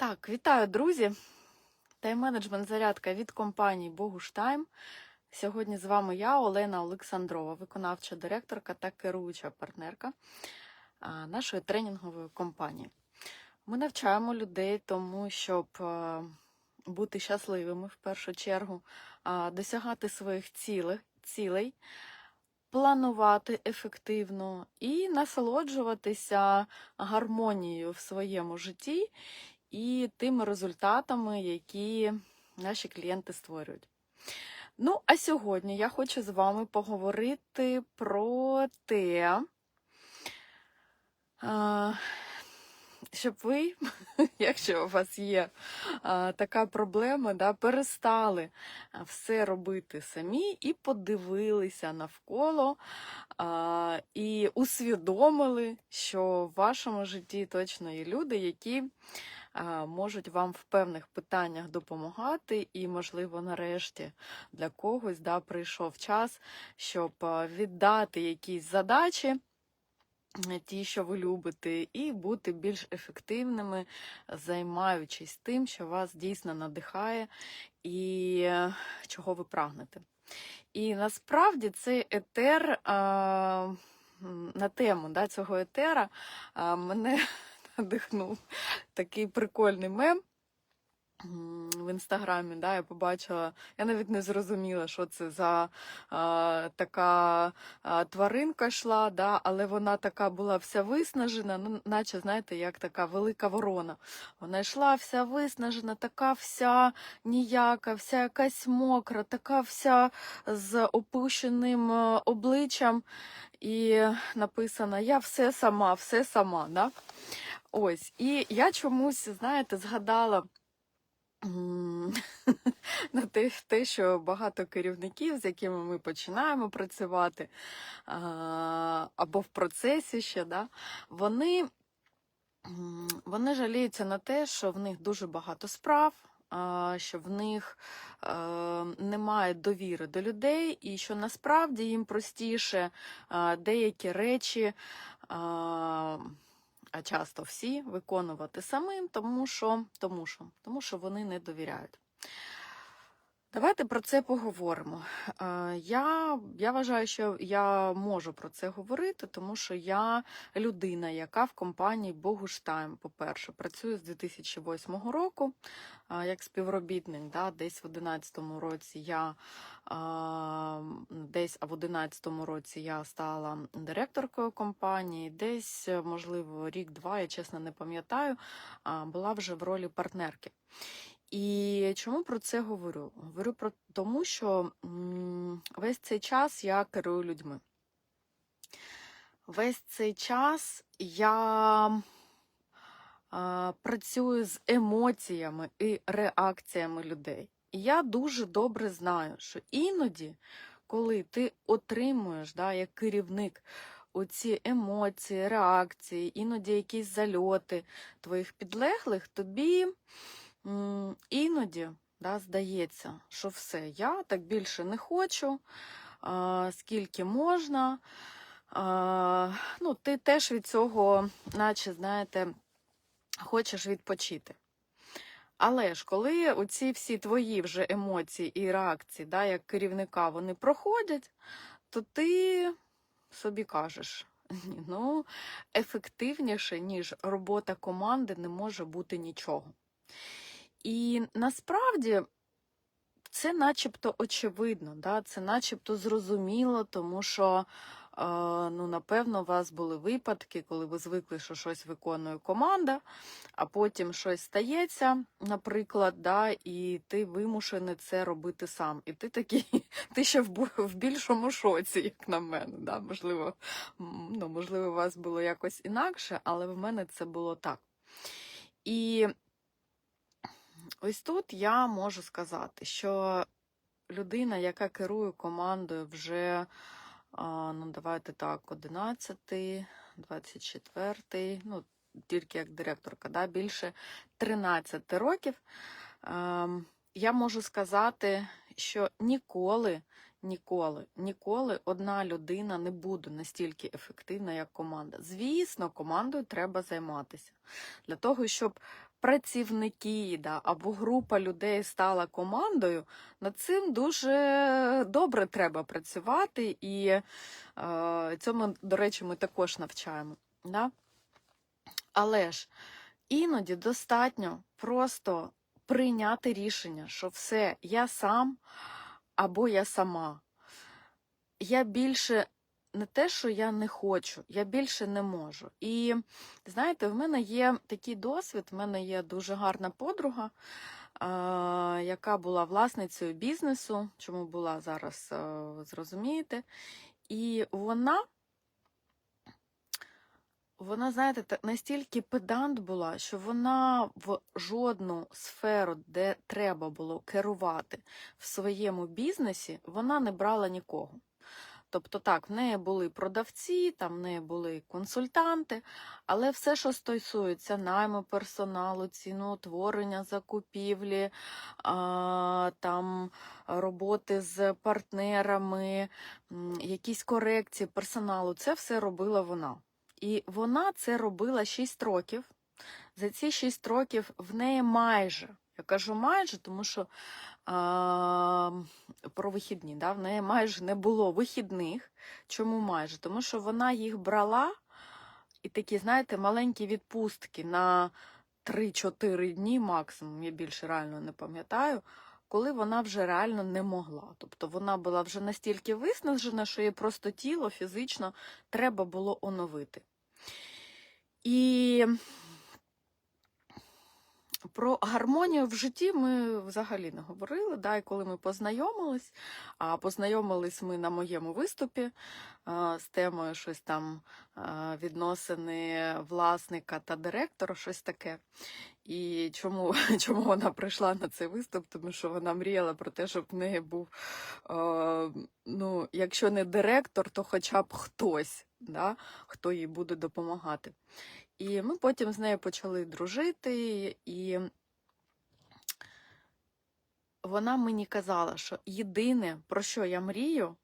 Так, вітаю, друзі! Тайм-менеджмент зарядка від компанії Богуштайм. Сьогодні з вами я, Олена Олександрова, виконавча директорка та керуюча партнерка нашої тренінгової компанії. Ми навчаємо людей тому, щоб бути щасливими в першу чергу, досягати своїх цілей, планувати ефективно і насолоджуватися гармонією в своєму житті і тими результатами, які наші клієнти створюють. Ну, а сьогодні я хочу з вами поговорити про те, щоб ви, якщо у вас є така проблема, да, перестали все робити самі і подивилися навколо і усвідомили, що в вашому житті точно є люди, які можуть вам в певних питаннях допомагати, і, можливо, нарешті для когось да, прийшов час, щоб віддати якісь задачі. Ті, що ви любите, і бути більш ефективними, займаючись тим, що вас дійсно надихає і е, чого ви прагнете. І насправді цей етер а, на тему да, цього етера мене надихнув такий прикольний мем. В інстаграмі, да, я побачила, я навіть не зрозуміла, що це за а, така а, тваринка йшла, да, але вона така була вся виснажена, ну, наче, знаєте, як така велика ворона. Вона йшла вся виснажена, така вся ніяка, вся якась мокра, така вся з опущеним е, обличчям. І написано: Я все сама, все сама. Да? Ось. І я чомусь, знаєте, згадала. На те, те, що багато керівників, з якими ми починаємо працювати, або в процесі ще, да, вони, вони жаліються на те, що в них дуже багато справ, що в них немає довіри до людей, і що насправді їм простіше деякі речі, а часто всі, виконувати самим, тому що, тому що, тому що вони не довіряють. Давайте про це поговоримо. Е, Я, я вважаю, що я можу про це говорити, тому що я людина, яка в компанії Богуштайм, по-перше, працює з 2008 року як співробітник. Да, десь в 2011 році я десь а в 2011 році я стала директоркою компанії, десь, можливо, рік-два, я чесно не пам'ятаю, була вже в ролі партнерки. І чому про це говорю? Говорю про тому, що весь цей час я керую людьми. Весь цей час я а, працюю з емоціями і реакціями людей. І я дуже добре знаю, що іноді, коли ти отримуєш да, як керівник оці емоції, реакції, іноді якісь зальоти твоїх підлеглих, тобі іноді да, здається, що все, я так більше не хочу, а, скільки можна. А, ну, ти теж від цього, наче, знаєте, хочеш відпочити. Але ж коли оці всі твої вже емоції і реакції, да, як керівника, вони проходять, то ти собі кажеш, ну, ефективніше, ніж робота команди, не може бути нічого. І насправді це начебто очевидно, да? це начебто зрозуміло, тому що, е, ну, напевно, у вас були випадки, коли ви звикли, що щось виконує команда, а потім щось стається, наприклад, да? і ти вимушений це робити сам. І ти такий, ти ще в, більшому шоці, як на мене. Да? Можливо, ну, можливо, у вас було якось інакше, але в мене це було так. І Ось тут я можу сказати, що людина, яка керує командою вже, ну давайте так, 11, 24, ну тільки як директорка, да, більше 13 років, ем, я можу сказати, що ніколи Ніколи, ніколи одна людина не буде настільки ефективна, як команда. Звісно, командою треба займатися для того, щоб працівники да, або група людей стала командою. Над цим дуже добре треба працювати, і е, цьому, до речі, ми також навчаємо. Да? Але ж іноді достатньо просто прийняти рішення, що все, я сам або я сама. Я більше не те, що я не хочу, я більше не можу. І знаєте, в мене є такий досвід, в мене є дуже гарна подруга, яка була власницею бізнесу, чому була зараз, а, зрозумієте. І вона. Вона, знаєте, настільки педант була, що вона в жодну сферу, де треба було керувати в своєму бізнесі, вона не брала нікого. Тобто так, в неї були продавці, там в неї були консультанти, але все, що стосується найму персоналу, ціноутворення, закупівлі, а, там роботи з партнерами, якісь корекції персоналу, це все робила вона. І вона це робила 6 років. За ці 6 років в неї майже, я кажу майже, тому що про вихідні, да, в неї майже не було вихідних. Чому майже? Тому що вона їх брала і такі, знаєте, маленькі відпустки на 3-4 дні максимум, я більше реально не пам'ятаю, коли вона вже реально не могла. Тобто вона була вже настільки виснажена, що їй просто тіло фізично треба було оновити. І про гармонію в житті ми взагалі не говорили. Да, і коли ми познайомились, а познайомились ми на моєму виступі а, з темою щось там а, відносини власника та директора, щось таке. І чому, чому вона прийшла на цей виступ? Тому що вона мріяла про те, щоб в неї був, е, ну, якщо не директор, то хоча б хтось, да, хто їй буде допомагати. І ми потім з нею почали дружити, і вона мені казала, що єдине, про що я мрію,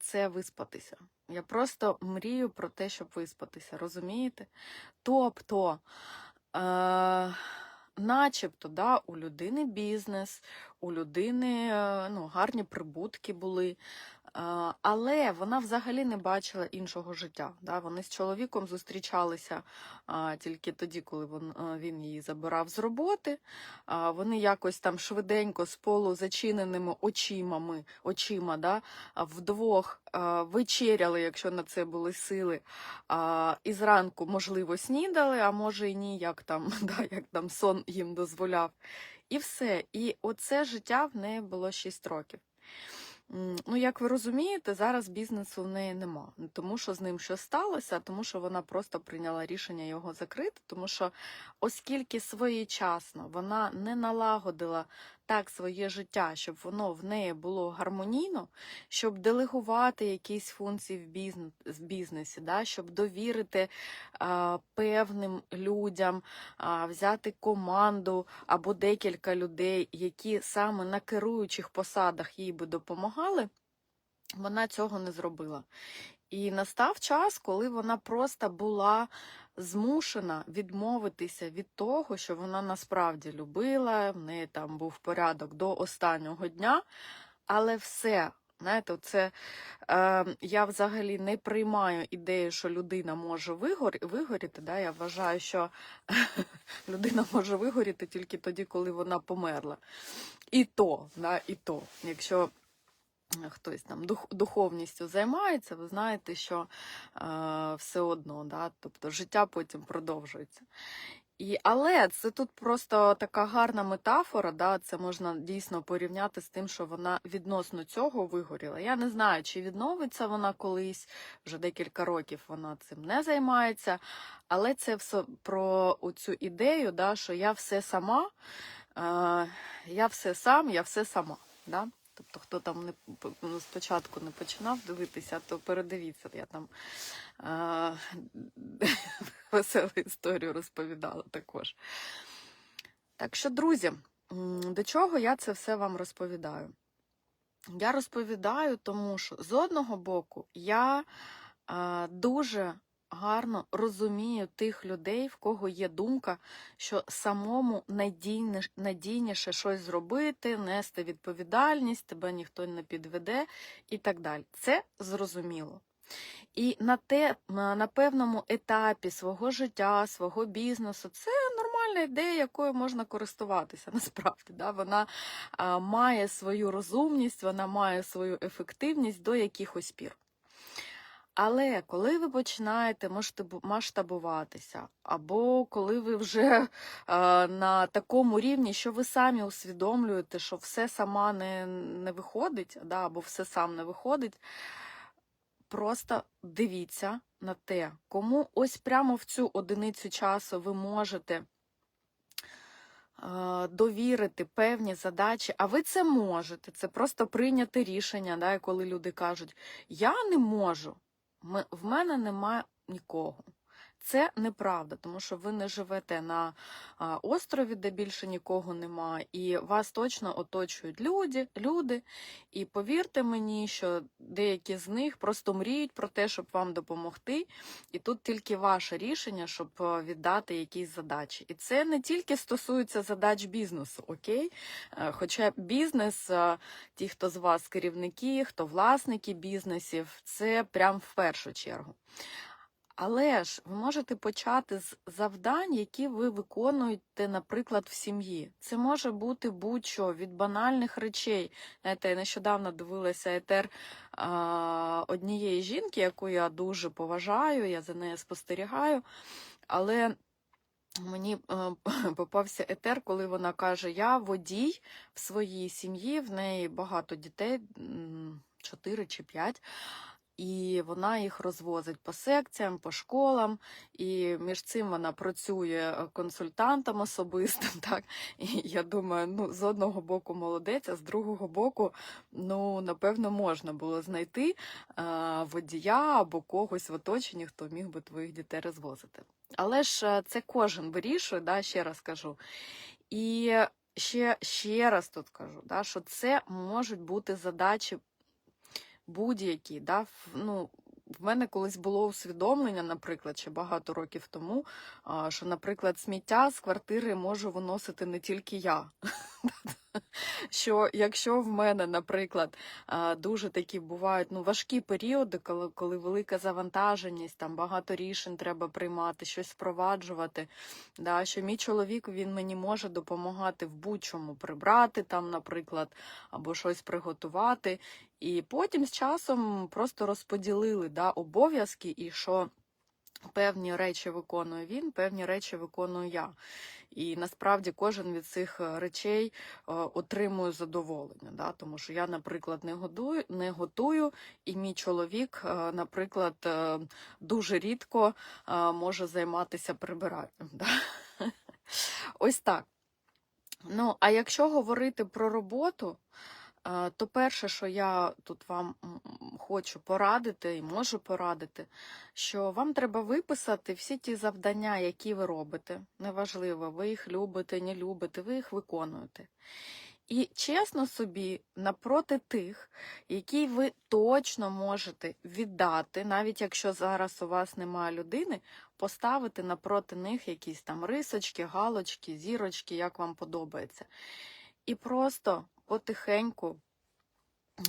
це, виспатися. Я просто мрію про те, щоб виспатися, розумієте? Тобто, е, начебто, да, у людини бізнес, у людини е, ну, гарні прибутки були. Але вона взагалі не бачила іншого життя. Да? Вони з чоловіком зустрічалися тільки тоді, коли він, її забирав з роботи. Вони якось там швиденько з полузачиненими очимами, очима, да? вдвох вечеряли, якщо на це були сили. І зранку, можливо, снідали, а може і ні, як там, да, як там сон їм дозволяв. І все. І оце життя в неї було 6 років. Ну, як ви розумієте, зараз бізнесу в неї нема. Тому, що з ним щось сталося, тому, що вона просто прийняла рішення його закрити, тому що, оскільки своєчасно вона не налагодила так своє життя, щоб воно в неї було гармонійно, щоб делегувати якісь функції в бізнес, в бізнесі, да, щоб довірити а, певним людям, а, взяти команду або декілька людей, які саме на керуючих посадах їй би допомагали, вона цього не зробила. І настав час, коли вона просто була змушена відмовитися від того, що вона насправді любила, в неї там був порядок до останнього дня, але все. Знаєте, це е, я взагалі не приймаю ідею, що людина може вигор, вигоріти. Да? Я вважаю, що людина може вигоріти тільки тоді, коли вона померла. І то, да, і то, якщо хтось там дух, духовністю займається, ви знаєте, що е, все одно, да, тобто життя потім продовжується. І, але це тут просто така гарна метафора, да, це можна дійсно порівняти з тим, що вона відносно цього вигоріла. Я не знаю, чи відновиться вона колись, вже декілька років вона цим не займається, але це все про цю ідею, да, що я все сама, е, я все сам, я все сама. Да? Тобто, хто там не ну, спочатку не починав дивитися, то передивіться. Я там е- веселу історію розповідала також. Так що, друзі, до чого я це все вам розповідаю? Я розповідаю, тому що з одного боку я е, дуже гарно розумію тих людей, в кого є думка, що самому надійне- надійніше щось зробити, нести відповідальність, тебе ніхто не підведе і так далі. Це зрозуміло. І на те, на певному етапі свого життя, свого бізнесу, це нормальна ідея, якою можна користуватися. Насправді, да? вона має свою розумність, вона має свою ефективність до якихось пір. Але коли ви починаєте масштабуватися, або коли ви вже е, на такому рівні, що ви самі усвідомлюєте, що все сама не, не виходить, да, або все сам не виходить, просто дивіться на те, кому ось прямо в цю одиницю часу ви можете е, довірити певні задачі, а ви це можете. Це просто прийняти рішення, да, коли люди кажуть, я не можу, в мене немає нікого. Це неправда, тому що ви не живете на острові, де більше нікого немає, і вас точно оточують люди, люди. І повірте мені, що деякі з них просто мріють про те, щоб вам допомогти. І тут тільки ваше рішення, щоб віддати якісь задачі. І це не тільки стосується задач бізнесу, окей? Е, Хоча бізнес, ті, хто з вас керівники, хто власники бізнесів, це прям в першу чергу. Але ж ви можете почати з завдань, які ви виконуєте, наприклад, в сім'ї. Це може бути будь-що від банальних речей. Знаєте, я нещодавно дивилася етер а, однієї жінки, яку я дуже поважаю, я за нею спостерігаю. Але мені е, попався етер, коли вона каже: Я водій в своїй сім'ї, в неї багато дітей, чотири чи п'ять. І вона їх розвозить по секціям, по школам, і між цим вона працює е, консультантом особистим. Так і я думаю, ну з одного боку молодець, а з другого боку, ну напевно, можна було знайти е, водія або когось в оточенні, хто міг би твоїх дітей розвозити. Але ж е, це кожен вирішує, да, ще раз кажу. І ще, ще раз тут кажу, да, що це можуть бути задачі будь-які. Да? Ну, в мене колись було усвідомлення, наприклад, ще багато років тому, що, наприклад, сміття з квартири можу виносити не тільки я. Що якщо в мене, наприклад, дуже такі бувають ну, важкі періоди, коли, коли велика завантаженість, там багато рішень треба приймати, щось впроваджувати, да, що мій чоловік він мені може допомагати в будь-чому прибрати, там, наприклад, або щось приготувати. І потім з часом просто розподілили да, обов'язки, і що певні речі виконує він, певні речі виконую я. І насправді кожен від цих е, речей е, отримує задоволення. Да? Тому що я, наприклад, не годую, не готую, і мій чоловік, е, наприклад, дуже рідко може займатися прибиранням. Да? Ось так. Ну, а якщо говорити про роботу, то перше, що я тут вам хочу порадити і можу порадити, що вам треба виписати всі ті завдання, які ви робите. Неважливо, ви їх любите, не любите, ви їх виконуєте. І чесно собі, напроти тих, які ви точно можете віддати, навіть якщо зараз у вас немає людини, поставити напроти них якісь там рисочки, галочки, зірочки, як вам подобається. І просто потихеньку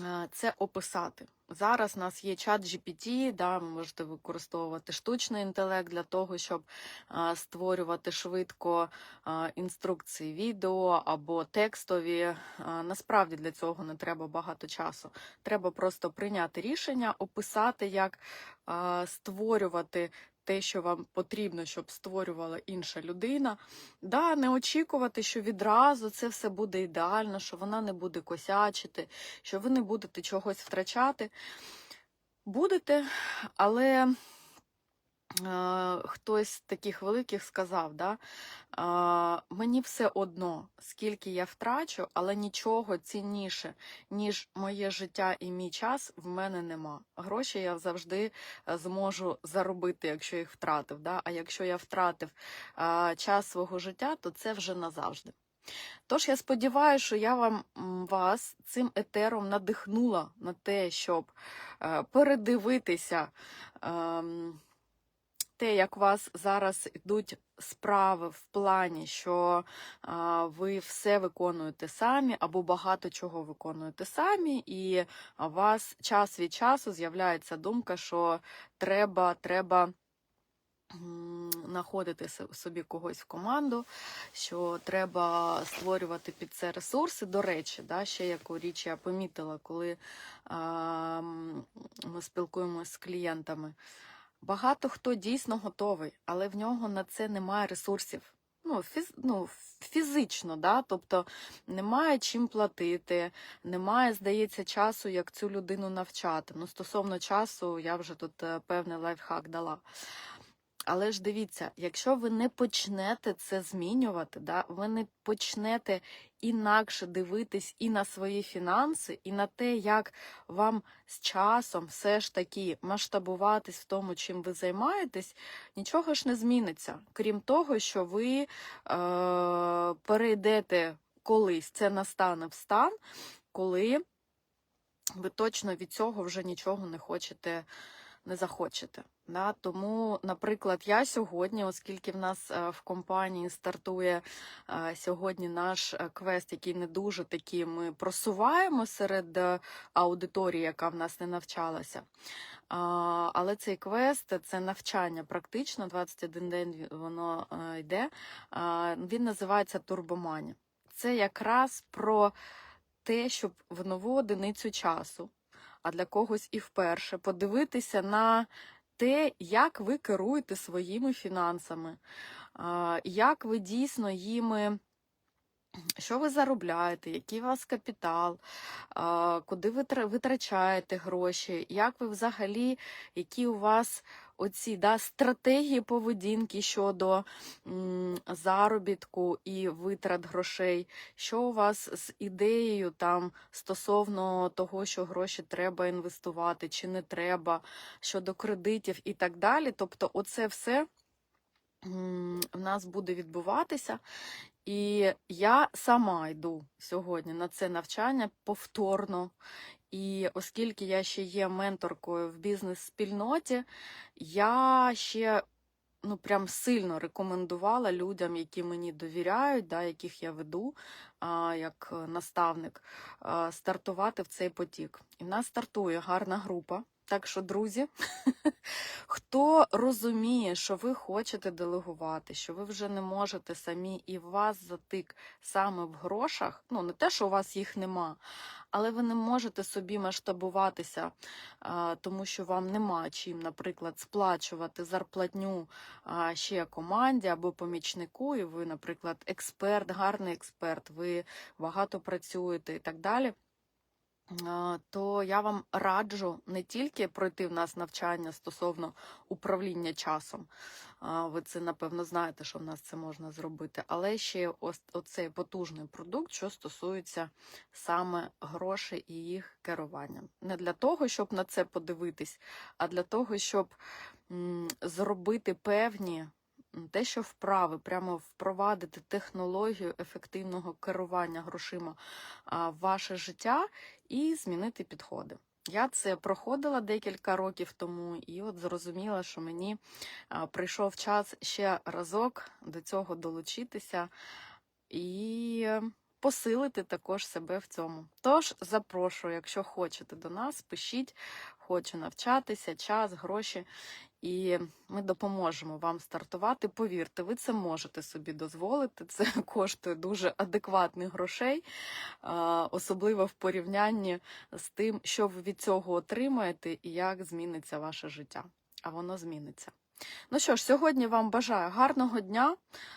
е, це описати. Зараз у нас є чат GPT, да, ви можете використовувати штучний інтелект для того, щоб е, створювати швидко е, інструкції відео або текстові. Насправді для цього не треба багато часу. Треба просто прийняти рішення, описати, як створювати те, що вам потрібно, щоб створювала інша людина. Да, не очікувати, що відразу це все буде ідеально, що вона не буде косячити, що ви не будете чогось втрачати. Будете, але хтось з таких великих сказав, да, е, мені все одно, скільки я втрачу, але нічого цінніше, ніж моє життя і мій час, в мене нема. Гроші я завжди е, зможу заробити, якщо їх втратив. Да? А якщо я втратив е, час свого життя, то це вже назавжди. Тож я сподіваюся, що я вам вас цим етером надихнула на те, щоб е, передивитися ем, те, як у вас зараз йдуть справи в плані, що а, ви все виконуєте самі або багато чого виконуєте самі, і у вас час від часу з'являється думка, що треба, треба. м, Знаходити собі когось в команду, що треба створювати під це ресурси. До речі, да, ще яку річ я помітила, коли м, ми спілкуємося з клієнтами. Багато хто дійсно готовий, але в нього на це немає ресурсів. Ну, фіз, ну, фізично, да? тобто немає чим платити, немає, здається, часу, як цю людину навчати. Ну, стосовно часу, я вже тут е, певний лайфхак дала. Але ж дивіться, якщо ви не почнете це змінювати, да, ви не почнете інакше дивитись і на свої фінанси, і на те, як вам з часом все ж таки масштабуватись в тому, чим ви займаєтесь, нічого ж не зміниться. Крім того, що ви е, перейдете колись, це настане в стан, коли ви точно від цього вже нічого не хочете не захочете. Да? Тому, наприклад, я сьогодні, оскільки в нас е, в компанії стартує е, сьогодні наш е, квест, який не дуже такий ми просуваємо серед аудиторії, яка в нас не навчалася. Але цей квест це навчання практично 21 день воно йде. Він називається Турбомані. Це якраз про те, щоб в нову одиницю часу а для когось і вперше подивитися на те, як ви керуєте своїми фінансами, як ви дійсно їми. Що ви заробляєте, який у вас капітал, куди ви витрачаєте гроші, як ви взагалі, які у вас оці да, стратегії поведінки щодо м, заробітку і витрат грошей, що у вас з ідеєю там стосовно того, що гроші треба інвестувати чи не треба, щодо кредитів і так далі. Тобто, оце все в нас буде відбуватися. І я сама йду сьогодні на це навчання повторно. І оскільки я ще є менторкою в бізнес-спільноті, я ще ну, прям сильно рекомендувала людям, які мені довіряють, да, яких я веду а, як е, наставник, а, стартувати в цей потік. І в нас стартує гарна група. Так що, друзі, хто розуміє, що ви хочете делегувати, що ви вже не можете самі, і вас затик саме в грошах, ну не те, що у вас їх нема, але ви не можете собі масштабуватися, тому що вам нема чим, наприклад, сплачувати зарплатню ще команді або помічнику, і ви, наприклад, експерт, гарний експерт, ви багато працюєте і так далі. То я вам раджу не тільки пройти в нас навчання стосовно управління часом. Ви це напевно знаєте, що в нас це можна зробити, але ще оцей потужний продукт, що стосується саме грошей і їх керування. Не для того, щоб на це подивитись, а для того, щоб зробити певні. Те, що вправи, прямо впровадити технологію ефективного керування грошима в ваше життя і змінити підходи. Я це проходила декілька років тому, і от зрозуміла, що мені прийшов час ще разок до цього долучитися і посилити також себе в цьому. Тож запрошую, якщо хочете до нас, пишіть, хочу навчатися, час, гроші. І ми допоможемо вам стартувати. Повірте, ви це можете собі дозволити. Це коштує дуже адекватних грошей, особливо в порівнянні з тим, що ви від цього отримаєте і як зміниться ваше життя. А воно зміниться. Ну що ж, сьогодні вам бажаю гарного дня,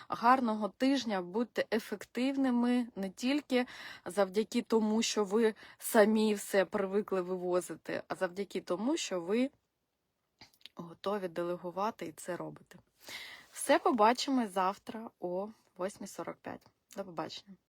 гарного тижня, будьте ефективними не тільки завдяки тому, що ви самі все привикли вивозити, а завдяки тому, що ви готові делегувати і це робите. Все побачимо завтра о 8.45. До побачення.